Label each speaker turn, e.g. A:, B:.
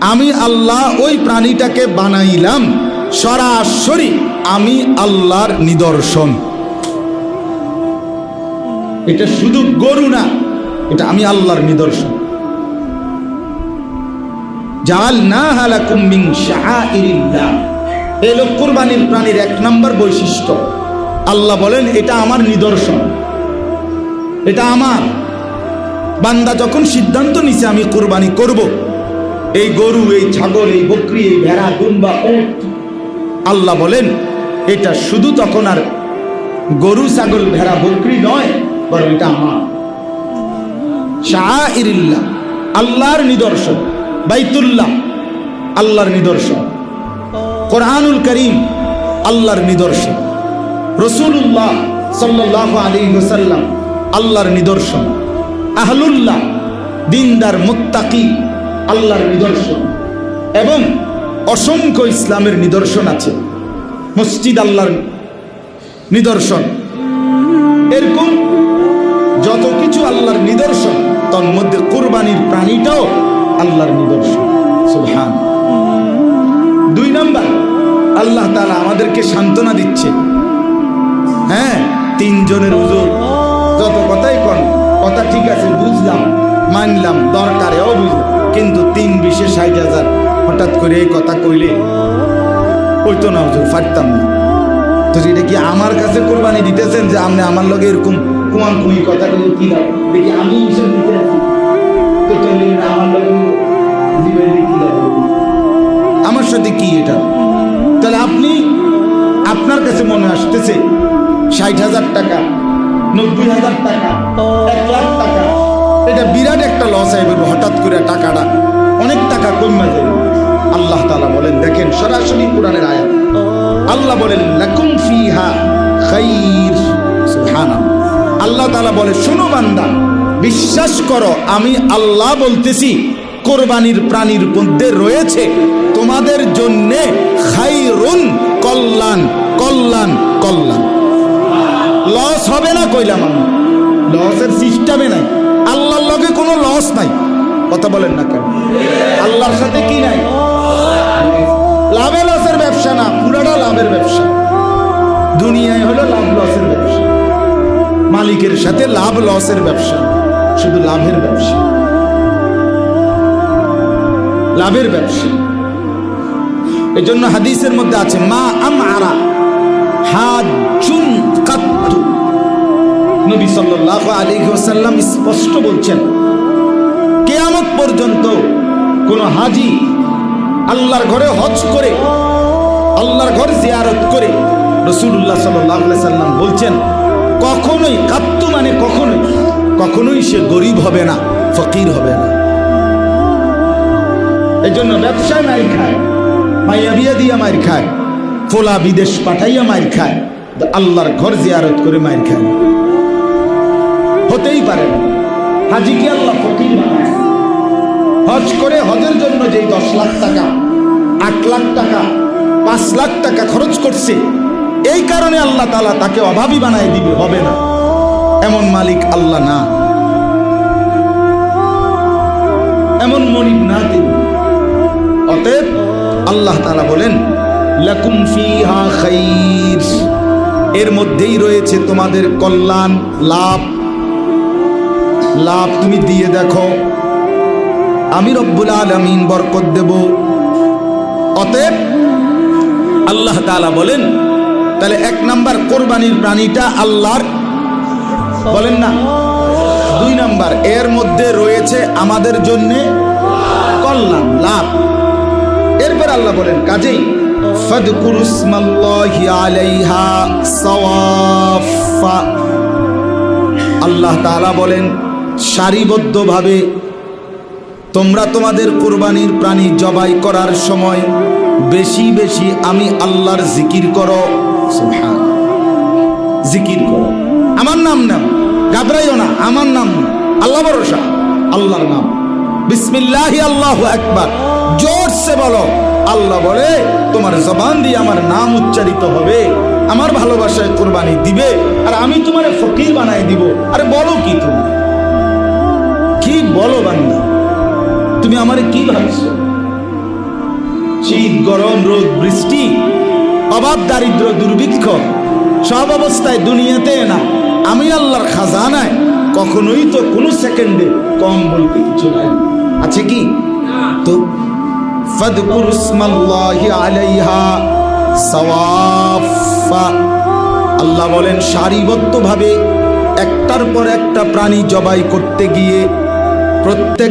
A: আমি আল্লাহ ওই প্রাণীটাকে বানাইলাম। সরাসরি আমি আল্লাহর নিদর্শন। এটা শুধু গরু না, এটা আমি আল্লাহর নিদর্শন। জাল না মিন শাআইরিল্লাহ। এই লোক কুরবানির প্রাণীর এক নম্বর বৈশিষ্ট্য। আল্লাহ বলেন, এটা আমার নিদর্শন। এটা আমার। বান্দা যখন সিদ্ধান্ত নিছে, আমি কোরবানি করব এই গরু, এই ছাগল, এই বকরি, এই ভেড়া, দুম্বা আল্লাহ বলেন, এটা শুধু তখন আর গরু, ছাগল, ভেড়া, বকরি নয়, বরং এটা আমার। আল্লাহর নিদর্শন। বাইতুল্লাহ, আল্লাহর নিদর্শন। কোরআনুল করিম, আল্লাহর নিদর্শন। রসুল্লাহ সাল্লাহ আলী ওসাল্লাম আল্লাহর নিদর্শন। আহলুল্লাহ, দিনদার মুত্তাকি। আল্লাহর নিদর্শন। এবং অসংখ্য ইসলামের নিদর্শন আছে। মসজিদ আল্লাহর নিদর্শন। এরকম যত কিছু আল্লাহর নিদর্শন, তার মধ্যে কোরবানির প্রাণীটাও আল্লাহর নিদর্শন। সুবহান। দুই নাম্বার, আল্লাহ তাআলা আমাদেরকে সান্ত্বনা দিচ্ছে। হ্যাঁ তিনজনের হুজুর, যত কথাই কন, কথা ঠিক আছে, বুঝলাম, মানলাম, দরকারেও বুঝলাম। কিন্তু তিন বিশে ষাট হাজার হঠাৎ করে এই কথা কইলে ওই তো না হুজুর, ফাটতাম না। তো এটা কি আমার কাছে কোরবানি দিতেছেন যে আপনি আমার লগে এরকম কুয়াম কুমি কথা বলে কি লাভ? দেখি আমি দিতে আছি। তো আমার লগে? আমার সাথে কি এটা? তাহলে আপনি, আপনার কাছে মনে আসতেছে ষাট হাজার টাকা, নব্বই হাজার টাকা, এক লাখ টাকা এটা বিরাট একটা লস হয়ে যাবে হঠাৎ করে টাকাটা অনেক টাকা কমে যাবে আল্লাহ তালা বলেন, দেখেন সরাসরি কোরআনের আয়াত। আল্লাহ বলেন, লাকুম ফিহা খাইর। সুবহানাল্লাহ। আল্লাহ তালা বলে, শোনো বান্দা, বিশ্বাস করো, আমি আল্লাহ বলতেছি, কোরবানির প্রাণীর মধ্যে রয়েছে তোমাদের জন্য খাইরুন কল্যাণ কল্যাণ কল্যাণ। লস হবে না কইলাম আমি। লসের সিস্টেমে নাই। লস নাই। কথা বলেন না কেন? আল্লাহর সাথে কি নাই? লাভে লসের ব্যবসা না, পুরাটা লাভের ব্যবসা। দুনিয়ায় হলো লাভ লসের ব্যবসা। মালিকের সাথে লাভ লসের ব্যবসা শুধু লাভের ব্যবসা। লাভের ব্যবসা। এই জন্য হাদিসের মধ্যে আছে, মা আম আরা হাজুন কাত্তু। নবী সাল্লাল্লাহু আলাইহি ওয়াসাল্লাম স্পষ্ট বলছেন পর্যন্ত কোন হাজি আল্লাহর ঘরে হজ করে, আল্লাহর ঘর জিয়ারত করে রসুল্লাহ সাল্লাহ সাল্লাম বলছেন, কখনোই কাত্তু মানে কখনোই কখনোই সে গরিব হবে না, ফকির হবে না। এই জন্য ব্যবসায় মার খায়, মাইয়া বিয়া দিয়া মার খায়, ফোলা বিদেশ পাঠাইয়া মার খায়, আল্লাহর ঘর জিয়ারত করে মার খায়। হতেই পারে না। হাজিকে আল্লাহ ফকির বানায়? হজ করে হজের জন্য যেই দশ লাখ টাকা, আট লাখ টাকা, পাঁচ লাখ টাকা খরচ করছে, এই কারণে আল্লাহ তালা তাকে অভাবী বানায় দিবে, হবে না। এমন মালিক আল্লাহ না। এমন মনিব না তিনি। অতএব আল্লাহ তালা বলেন এর মধ্যেই রয়েছে তোমাদের কল্যাণ, লাভ। লাভ তুমি দিয়ে দেখো। আমি রব্বুল আলমিন বরকত দেব। অতএব আল্লাহ তালা বলেন, তাহলে এক নাম্বার কোরবানির প্রাণীটা আল্লাহর। বলেন না। দুই নাম্বার, এর মধ্যে রয়েছে আমাদের জন্য কল্যাণ, লাভ। এরপর আল্লাহ বলেন, কাজেই আল্লাহ তাআলা বলেন, সারিবদ্ধভাবে তোমরা তোমাদের কোরবানির প্রাণী জবাই করার সময় বেশি বেশি আমি আল্লাহর জিকির করো। জিকির করো। আমার নাম নাম ঘাবড়াইও না। আমার নাম আল্লাহ ভরসা। আল্লাহর নাম। বিসমিল্লাহি আল্লাহু আকবার। জোরসে বলো। আল্লাহ বলে, তোমার জবান দিয়ে আমার নাম উচ্চারিত হবে। আমার ভালোবাসায় কোরবানি দিবে। আর আমি তোমার ফকির বানাই দিব। আরে বলো কি তুমি? কি বলো বান্দা? তুমি আমারে কি ভাবছ? শীত, গরম, রোদ, বৃষ্টি অভাব দারিদ্র, দুর্ভিক্ষ, সব অবস্থায় দুনিয়াতে না। আমি আল্লাহর খাজানায় কখনোই তো কোনো সেকেন্ডে কম বলতে কিছু নাই। আছে কি? তো আল্লাহ বলেন, সারিবদ্ধভাবে একটার পর একটা প্রাণী জবাই করতে গিয়ে প্রত্যেক